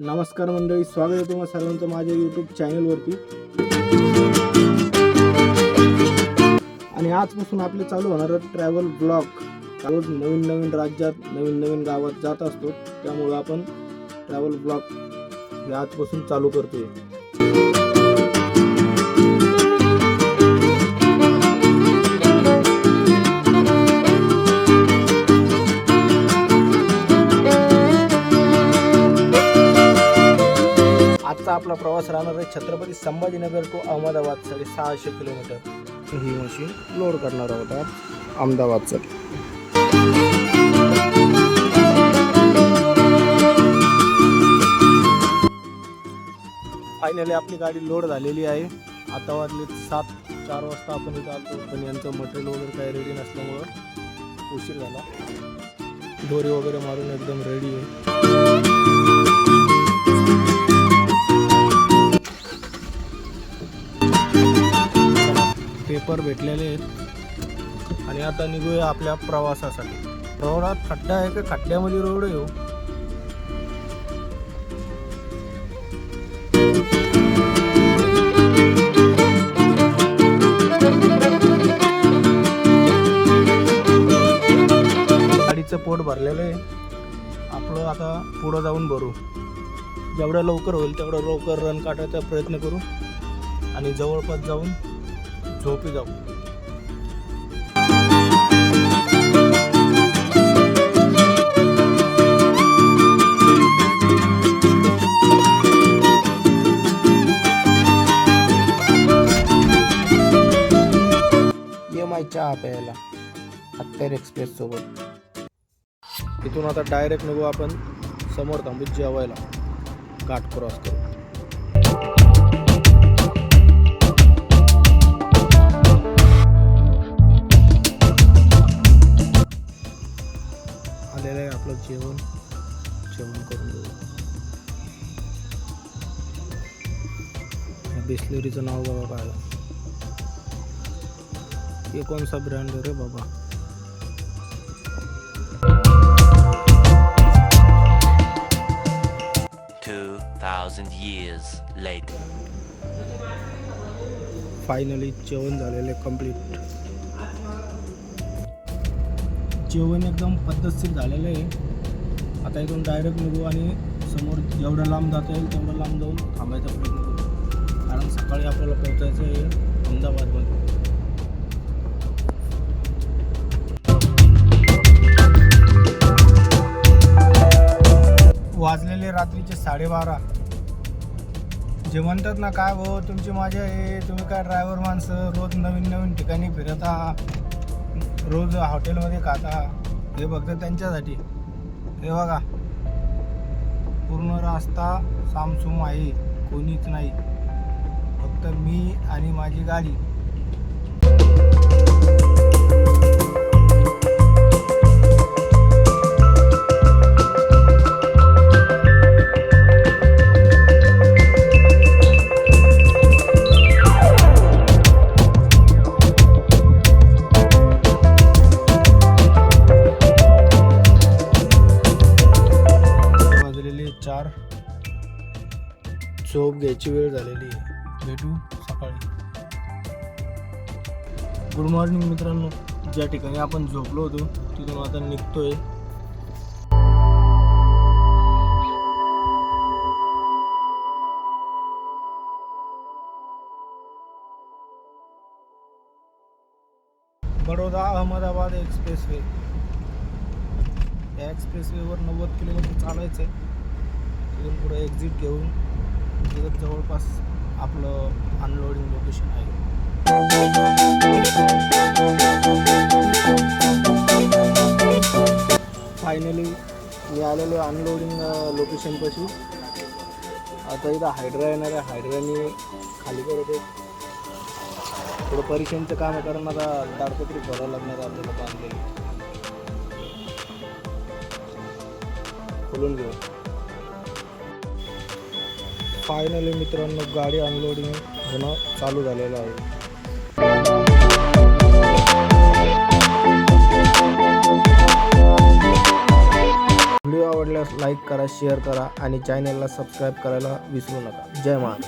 नमस्कार मंडळी स्वागत आहे तुम्हाला सर्वांचं माझ्या यूट्यूब चॅनलवरती आणि आजपासून आपले चालू होणार ट्रॅव्हल ब्लॉग रोज नवीन नवीन राज्यात नवीन नवीन गावात जात असतो. त्यामुळं आपण ट्रॅव्हल ब्लॉग हे आजपासून चालू करतोय. आजचा आपला प्रवास राहणार आहे छत्रपती संभाजीनगर टू अहमदाबादसाठी सहाशे किलोमीटर. ही मशीन लोड करणार आहोत आज अहमदाबादसाठी फायनली आपली गाडी लोड झालेली आहे. आता वाजले सात चार वाजता आपण इथं आलो पण यांचं मटेरियल वगैरे काही रेडी नसल्यामुळं उशीर झाला. दोरी वगैरे मारून एकदम रेडी आहे. पेपर भेटलेले आहेत. आणि आता निघूया आपल्या प्रवासासाठी. रोडात खड्डा आहे का? खड्ड्यामध्ये रोड येऊ हो. गाडीचं पोट भरलेलं आहे. आपलं आता पुढं जाऊन भरू. जेवढं लवकर होईल तेवढं लवकर रन काढायचा प्रयत्न करू. आणि जवळपास जाऊन झोपी जाऊ. एम आय चहा प्यायला. अत्तर एक्सप्रेस सोबत. इथून आता डायरेक्ट निघू आपण. समोर थांबू जेवायला. घाट क्रॉस करू बिस्लेरीचं नाव बघा काय. हे कोणसा ब्रँड रे बाबा. फायनली जेवण झालेलं आहे कंप्लीट जेवण एकदम पद्धतशीर झालेलं आहे आता इथून डायरेक्ट निघू आणि समोर जेवढं लांब जाता येईल तेवढं लांब जाऊन थांबायचा प्रयत्न करू कारण सकाळी आपल्याला पोहोचायचं आहे अहमदाबादमध्ये. वाजलेले रात्रीचे साडेबारा. जे म्हणतात ना काय भाऊ तुमची मजा हे तुम्ही काय ड्रायव्हर माणसं रोज नवीन नवीन ठिकाणी फिरता रोज हॉटेलमध्ये खाता हे फक्त त्यांच्यासाठी. हे बघा. पूर्ण रास्ता सामसूम आहे. कोणीच नाही. फक्त मी आणि माझी गाडी. वाजलेले चार. झोप घ्यायची वेळ झालेली आहे. भेटू सकाळी. गुड मॉर्निंग मित्रांनो. ज्या ठिकाणी आपण झोपलो होतो तिथून आता निघतोय. बडोदा अहमदाबाद एक्सप्रेस वे या एक्सप्रेसवेवर नव्वद किलोमीटर चालायचं आहे तिथून पुढे एक्झिट घेऊन तिथं जवळपास आपलं अनलोडिंग लोकेशन आहे. फायनली मी आलेलो अनलोडिंग लोकेशनपाशी आता इथं हायड्रा येणार आहे. हायड्राने खाली करत आहे. थोडं परीक्षणचं काम आहे कारण आता ताडपत्री भरावं लागणार आहे आपल्याला बांधलेली. खोलून घेऊ. फायनली मित्रांनो गाडी अनलोडिंग होणं चालू झालेलं आहे. व्हिडिओ आवडल्यास लाईक करा शेअर करा आणि चॅनलला सबस्क्राईब करायला विसरू नका. जय महाराज.